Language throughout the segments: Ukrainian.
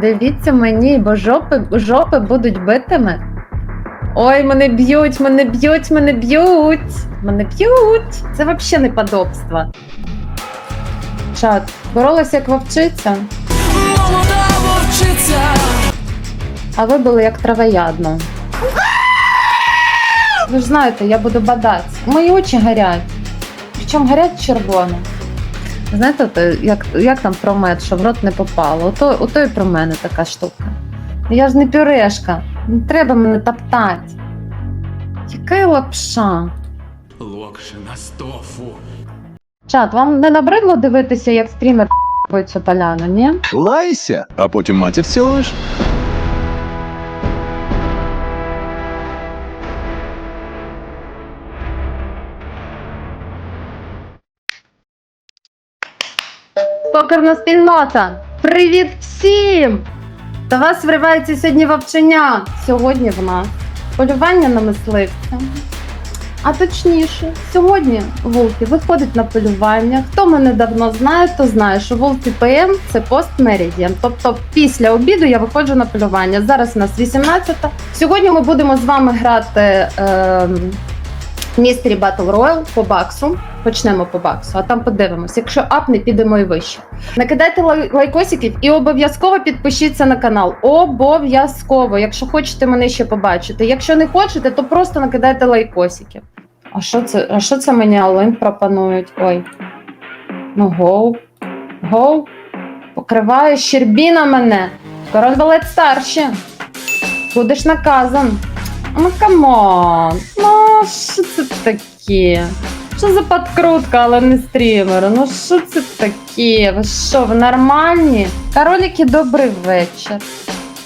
Дивіться мені, бо жопи, жопи будуть битими. Ой, мене б'ють, мене б'ють, мене б'ють. Мене б'ють. Це взагалі неподобство. Чат, боролася як вовчиця, Молода вовчиця, а ви були як травоядно. Ви ж знаєте, я буду бадати. Мої очі горять. Причому горять червоно. Знаєте, от, як, як там про мед, що в рот не попало? Ото, ото і про мене така штука. Я ж не пюрешка, не треба мене топтати. Яка лапша? локшина з тофу. Чат, вам не набридло дивитися, як стрімер цю поляну, ні? Лайся, а потім матір цілуєш. Покерна спільнота! Привіт всім! До вас вривається сьогодні вовчення. Сьогодні в нас полювання на мисливця. А точніше, сьогодні Волки виходить на полювання. Хто мене давно знає, то знає, що Волки ПМ це пост Меридіан. Тобто після обіду я виходжу на полювання. Зараз у нас 18-та. Сьогодні ми будемо з вами грати е, Містері Battle Royale по баксу. Почнемо по баксу, а там подивимось. Якщо апне, підемо і вище. Накидайте лай- лайкосиків і обов'язково підпишіться на канал. Обов'язково, якщо хочете мене ще побачити. Якщо не хочете, то просто накидайте лайкосиків. А що це? А що це мені Алин пропонують? Ой. Ну, гоу. Гоу. Покриває щербіна мене. Король балет старші. Будеш наказан. Ну камон. Ну, що це таке? Що за подкрутка, але не стрімер? Ну що це таке? Ви що, ви нормальні? Короліки, добрий вечір.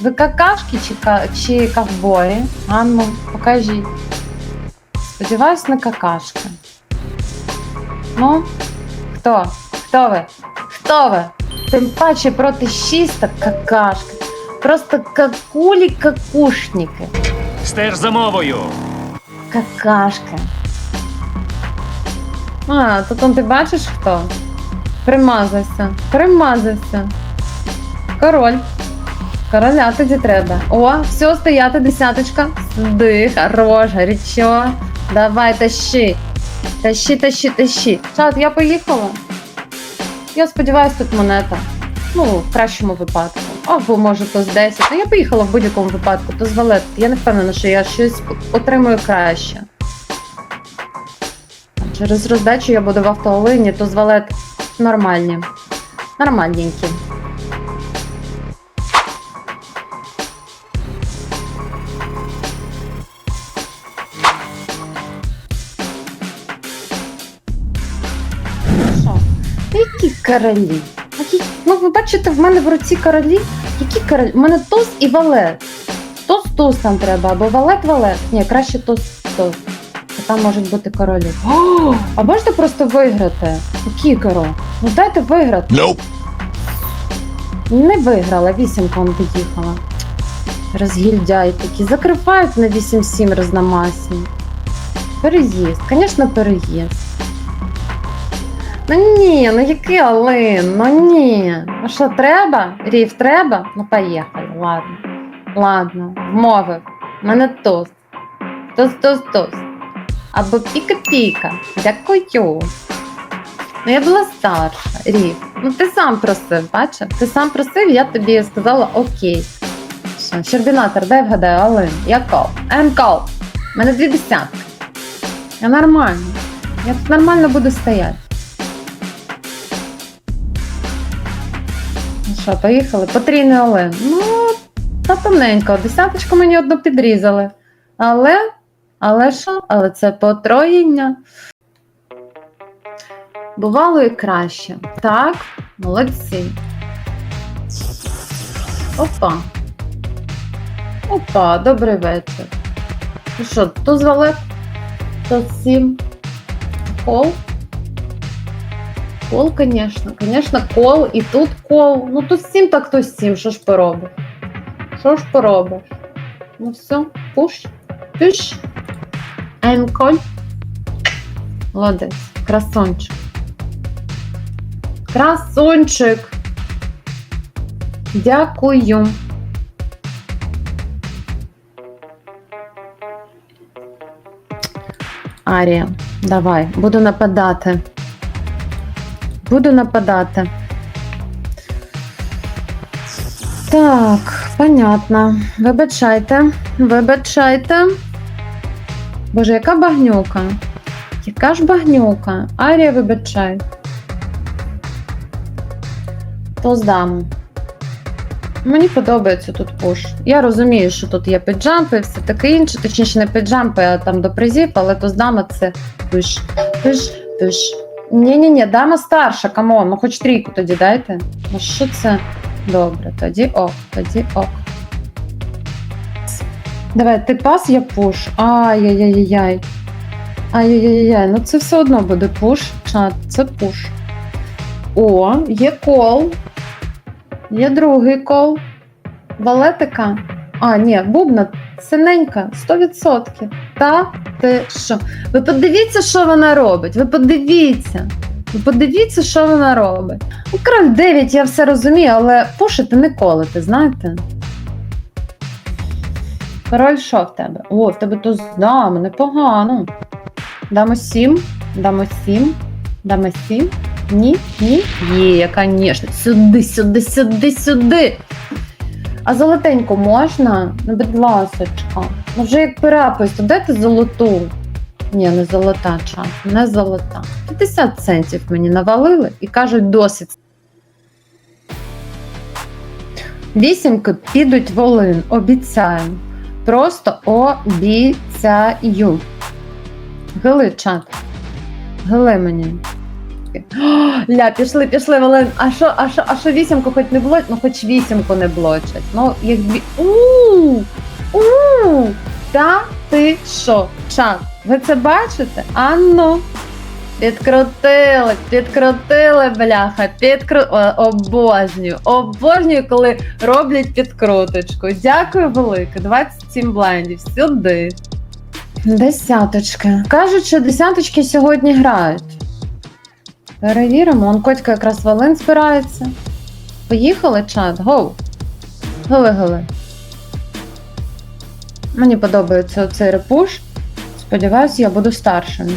Ви какашки чи, чи ковбої? А ну, покажіть. Сподіваюсь, не какашки. Ну, хто? Хто ви? Хто ви? Тим паче проти шіста какашки. Просто какулі-какушники. Стеж за мовою. Какашка. А, то там ти бачиш хто? Примазався. Примазався. Король. Короля тоді треба. О, все, стояти, десяточка. Сюди, хорош, горячо. Давай, тащи. Тащи, тащи, тащи. Чат, я поїхала. Я сподіваюся, тут монета. Ну, в кращому випадку. Або може то з 10. Ну, я поїхала в будь-якому випадку, то з валет. Я не впевнена, що я щось отримую краще. Через роздачу я буду в автоолині, то з валет нормальні. Нормальненькі. Що? Які королі? Які... Ну, ви бачите, в мене в руці королі. Які королі? У мене туз і валет. Туз там треба, або валет валет. Ні, краще туз А там можуть бути королі. О, а можете просто виграти? Які король? Ну дайте виграти. Nope. Не виграла, вісімка он під'їхала. Розгільдяй такі. Закривають на 8-7 розномасні. Переїзд, звісно, переїзд. Ну ні, ну який Алин, ну ні. Ну що, треба? Рів, треба? Ну поїхали, ладно. Ладно, вмовив. Мене тост. Тост, тост, тост. Або піка-піка. Дякую. Ну, я була старша, Рів. Ну ти сам просив, бачив? Ти сам просив, я тобі сказала окей. Що, Щербінатор, дай вгадаю, Алин. Я кол. I'm кол. У мене дві десятки. Я нормально. Я тут нормально буду стояти. Ну що, поїхали? Потрійний Олен. Ну, та тоненько. Десяточку мені одну підрізали. Але, але що? Але це потроєння. Бувало і краще. Так, молодці. Опа. Опа, добрий вечір. Ну що, то звале? То сім. Кол? Кол, звісно. Звісно, кол. І тут кол. Ну тут сім, так то сім. Що ж поробиш? Що ж поробиш? Ну все, пуш. Пуш. I'm кол. Молодець. Красончик. Красунчик. Дякую. Арія, давай, буду нападати. Буду нападати. Так, понятно. Вибачайте, вибачайте. Боже, яка багнюка? Яка ж багнюка? Арія, вибачай. То здам. Мені подобається тут пуш. Я розумію, що тут є піджампи все таке інше, точніше не піджампи, а там до призів, але то здама це пиш, пиш, пиш. Ні-ні-ні, дама старша, камон, ну хоч трійку тоді дайте. Ну що це? Добре, тоді ок, тоді ок. Давай, ти пас, я пуш. Ай-яй-яй-яй. Ай-яй-яй-яй, ну це все одно буде пуш. Це пуш. О, є кол. Є другий кол. Валетика. А, ні, бубна синенька, 100%. Та ти що? Ви подивіться, що вона робить. Ви подивіться. Ви подивіться, що вона робить. Ну, король 9, я все розумію, але пушити не колити, знаєте? Король що в тебе? О, в тебе то з дами, непогано. Дамо 7, дамо 7, дамо 7. Ні, ні. Є, звісно. Сюди, сюди, сюди, сюди. А золотеньку можна? Ну, будь ласочка. Ну вже як перепис, то дайте золоту. Ні, не золота чат, не золота. 50 центів мені навалили і кажуть досить. Вісімки підуть в Олин, обіцяю. Просто обіцяю. Гили чат. Гили мені. О, Ля, пішли, пішли, Вален. А що, а що, а що вісімку хоч не блочать? Ну хоч вісімку не блочать. Ну, їх дві. У! У! Та ти що? Чат, ви це бачите? Анно. Підкрутили, підкрутили, бляха, підкру... Обожнюю, обожнюю, коли роблять підкруточку. Дякую велике. 27 блайндів. Сюди. Десяточки. Кажуть, що десяточки сьогодні грають. Перевіримо. Он котька якраз Валин збирається. Поїхали, чат, гоу. Гили-гили. Мені подобається оцей репуш. Сподіваюсь, я буду старшим.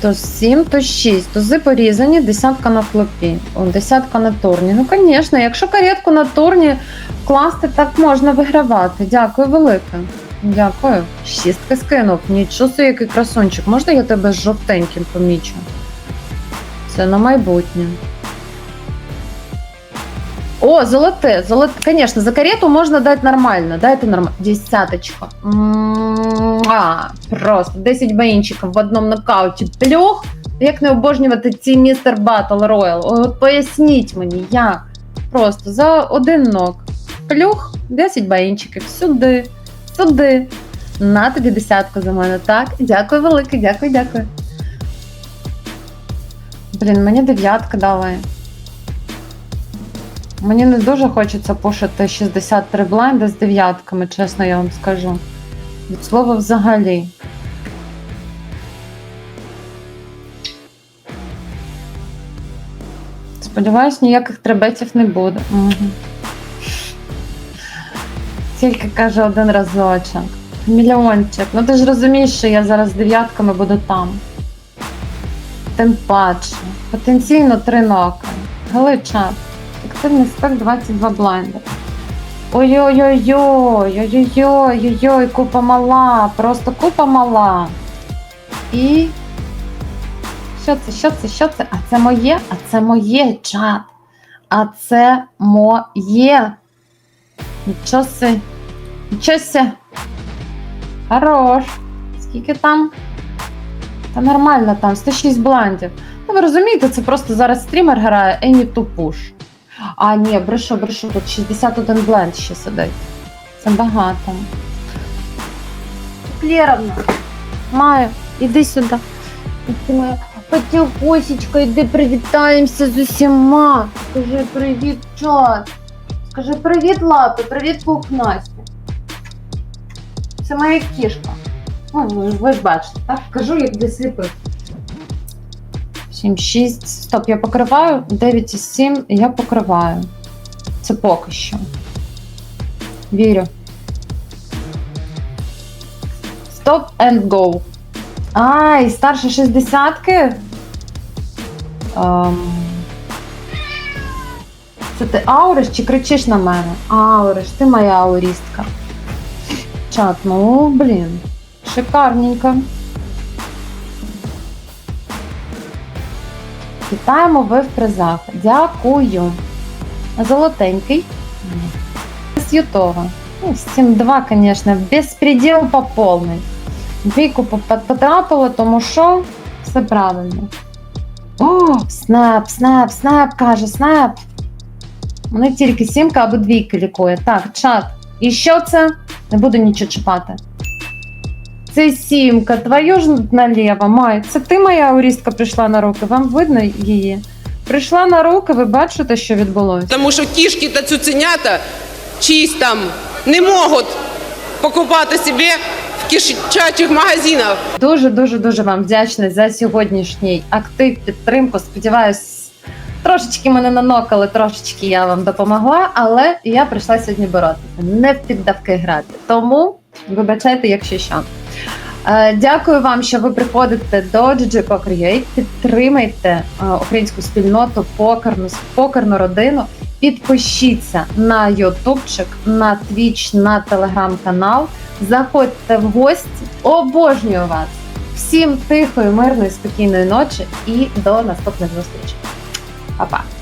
То 7, то 6. Тузи порізані, десятка на флопі. Десятка на турні. Ну, звісно, якщо каретку на турні класти, так можна вигравати. Дякую велике. Дякую. Шістки скинув. Нічого який красунчик. Можна я тебе жовтеньким помічу? Це на майбутнє. О, золоте, золоте. Конечно, за карету можна дати нормально. Дайте нормально. Десяточка. М-м-м, Просто 10 баїнчиків в одному нокауті. Плюх. Як не обожнювати ці містер Батл Роял? От поясніть мені, як? Просто за один нок. Плюх, 10 баїнчиків. Сюди, сюди. На тобі десятку за мене, так? Дякую велике, дякую, дякую. Блін, мені дев'ятка дали. Мені не дуже хочеться пушити 63 блайнди з дев'ятками, чесно я вам скажу. Від слова взагалі. Сподіваюсь, ніяких требетів не буде. Угу. Тільки каже один разочок. Мільйончик. Ну ти ж розумієш, що я зараз з дев'ятками буду там. Тим паче. Потенційно три ноки. Галича. Активний спек 22 блайнди. Ой-ой-ой-ой, ой-ой-ой, купа мала, просто купа мала. І. Що це, що це, що це? А це моє? А це моє чат. А це моє. Нічого си. Нічого си. Хорош. Скільки там? Та нормально там, 106 блайндів. Ну, ви розумієте, це просто зараз стрімер грає Any to Push. А, ні, брешу, брешу, тут 61 бленд ще сидить. Це багато. Лєровна, Маю, іди сюди. Ти моя іди привітаємося з усіма. Скажи привіт, чат. Скажи привіт, лапи, привіт, пухнасті. Це моя кішка. Ой, ви ж- бачите, так? Кажу, як для сліпих. 7, 6. Стоп, я покриваю. 9 із 7 я покриваю. Це поки що. Вірю. Стоп and go. Ай, старше 60-ки? Ем... Це ти ауриш чи кричиш на мене? Ауриш, ти моя аурістка. Чат, ну блін. Шикарненько. Вітаємо ви в призах. Дякую. Золотенький. З Ютова. Ну, 7-2, звісно, безпреділ по повний. Двійку потрапила, тому що все правильно. О, снап, снап, снап, каже, снап. Мене тільки сімка або двійка лікує. Так, чат. І що це? Не буду нічого чіпати. Це сімка, твою ж наліво, Май. Це ти моя аурістка прийшла на руки. Вам видно її? Прийшла на руки, ви бачите, що відбулося? Тому що кішки та цуценята чиїсь там не можуть покупати собі в кишачих магазинах. Дуже дуже дуже вам вдячна за сьогоднішній актив, підтримку. Сподіваюсь, трошечки мене нанокали, трошечки я вам допомогла, але я прийшла сьогодні боротися, не в піддавки грати. Тому вибачайте, якщо що. Е, Дякую вам, що ви приходите до GG Poker UA. Підтримайте е, українську спільноту, покерну, покерну родину. Підпишіться на Ютубчик, на Твіч, на телеграм-канал. Заходьте в гості. Обожнюю вас! Всім тихої, мирної, спокійної ночі і до наступних зустрічей. Па-па!